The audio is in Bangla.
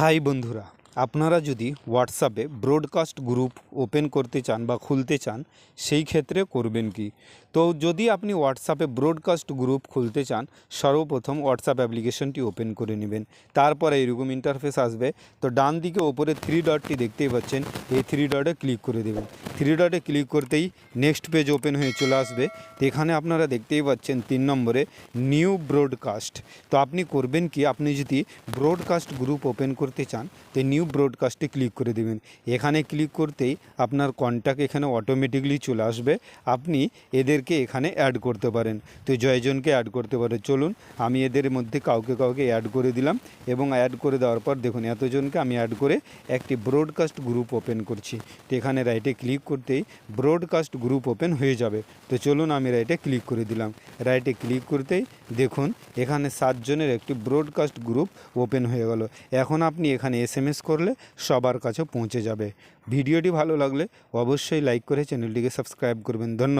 হাই বন্ধুরা, আপনারা যদি হোয়াটসঅ্যাপে ব্রডকাস্ট গ্রুপ ওপেন করতে চান বা খুলতে চান, সেই ক্ষেত্রে করবেন কি? তো যদি আপনি হোয়াটসঅ্যাপে ব্রডকাস্ট গ্রুপ খুলতে চান, সর্বপ্রথম হোয়াটসঅ্যাপ অ্যাপ্লিকেশনটি ওপেন করে নেবেন। তারপরে এরকম ইন্টারফেস আসবে। তো ডান দিকে ওপরে থ্রি ডটটি দেখতেই পাচ্ছেন। এই থ্রি ডটে ক্লিক করে দেবেন। থ্রি ডটে ক্লিক করতেই নেক্সট পেজ ওপেন হয়ে চলে আসবে। তো এখানে আপনারা দেখতেই পাচ্ছেন তিন নম্বরে নিউ ব্রডকাস্ট তো আপনি করবেন কি, আপনি যদি ব্রডকাস্ট গ্রুপ ওপেন করতে চান, তো নিউ ব্রডকাস্টে ক্লিক করে দেবেন। এখানে ক্লিক করতেই আপনার কন্ট্যাক্ট এখানে অটোমেটিকলি চলে আসবে। আপনি এদেরকে এখানে অ্যাড করতে পারেন। তো জয়জনকে অ্যাড করতে পারে। চলুন, আমি এদের মধ্যে কাউকে কাউকে অ্যাড করে দিলাম এবং অ্যাড করে দেওয়ার পর দেখুন, এতজনকে আমি অ্যাড করে একটি ব্রডকাস্ট গ্রুপ ওপেন করছি। তো এখানে রাইটে ক্লিক করতেই ব্রডকাস্ট গ্রুপ ওপেন হয়ে যাবে। তো চলুন আমি রাইটে ক্লিক করে দিলাম। রাইটে ক্লিক করতেই দেখুন, এখানে সাতজনের একটি ব্রডকাস্ট গ্রুপ ওপেন হয়ে গেল। এখন আপনি এখানে এস এম এস করলে সবার কাছে পৌঁছে যাবে। ভিডিওটি ভালো লাগলে অবশ্যই লাইক করে চ্যানেলটিকে সাবস্ক্রাইব করবেন। ধন্যবাদ।